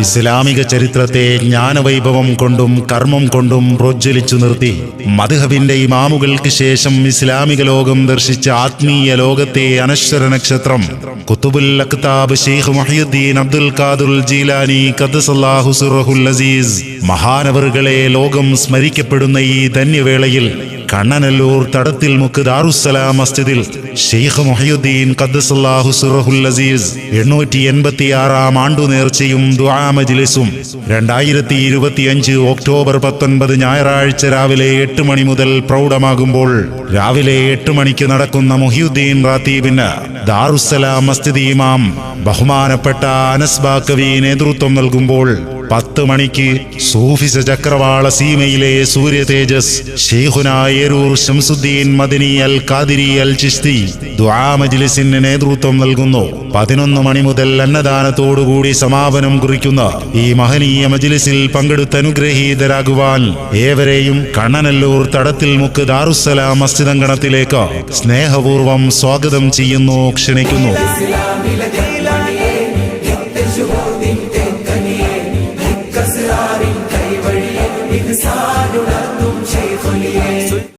ഇസ്ലാമിക ചരിത്രത്തെ ജ്ഞാനവൈഭവം കൊണ്ടും കർമ്മം കൊണ്ടും പ്രോജ്വലിച്ചു നിർത്തി. മധുഹബിന്റെ ഇമാമുകൾക്ക് ശേഷം ഇസ്ലാമിക ലോകം ദർശിച്ച ആത്മീയ ലോകത്തെ അനശ്വര നക്ഷത്രം. കുത്തുബുൽ അക്താബ് ഷെയ്ഖ് മഹിയുദ്ദീൻ അബ്ദുൽ ഖാദുൽ ജീലാനി ഖദ്ദസല്ലാഹു സുറഹുൽ അസീസ്. മഹാനവറുകളെ ലോകം സ്മരിക്കപ്പെടുന്ന ഈ ധന്യവേളയിൽ കണ്ണനല്ലൂർ തടത്തിൽ മുക്ക് ദാറുസലാം മസ്ജിദിൽ ഷെയ്ഖ് മുഹിയുദ്ദീൻ ഖദ്ദസല്ലാഹു സുറഹുൽ അസീസ് എണ്ണൂറ്റി എൺപത്തി ആറാം ആണ്ടു നേർച്ചയും ദുആ മജ്ലിസും രണ്ടായിരത്തി ഇരുപത്തിയഞ്ച് ഒക്ടോബർ പത്തൊൻപത് ഞായറാഴ്ച രാവിലെ എട്ട് മണി മുതൽ പ്രൗഢമാകുമ്പോൾ രാവിലെ എട്ട് മണിക്ക് നടക്കുന്ന മുഹിയുദ്ദീൻ റാത്തീബിന് ദാറുസലാം മസ്ജിദ് ഇമാം ബഹുമാനപ്പെട്ട അനസ് ബാക്കവി നേതൃത്വം നൽകുമ്പോൾ പത്ത് മണിക്ക് സൂഫിസ ചക്രവാള സീമയിലെ സൂര്യ തേജസ് ഷെയ്ഖുന ഏരൂർ ഷംസുദ്ദീൻ മദനി അൽ കാദിരി അൽ ചിസ്തി ദുആ മജ്ലിസിന് നേതൃത്വം നൽകുന്നു. പതിനൊന്ന് മണി മുതൽ അന്നദാനത്തോടുകൂടി സമാപനം കുറിക്കുന്ന ഈ മഹനീയ മജ്ലിസിൽ പങ്കെടുത്ത് അനുഗ്രഹീതരാകുവാൻ ഏവരെയും കണ്ണനല്ലൂർ തടത്തിൽ മുക്ക് ദാറുസ്സലാം മസ്ജിദങ്കണത്തിലേക്ക് സ്നേഹപൂർവം സ്വാഗതം ചെയ്യുന്നു ക്ഷണിക്കുന്നു. ഷാനുണർന്നും ഷെയ്ഖുലിയെ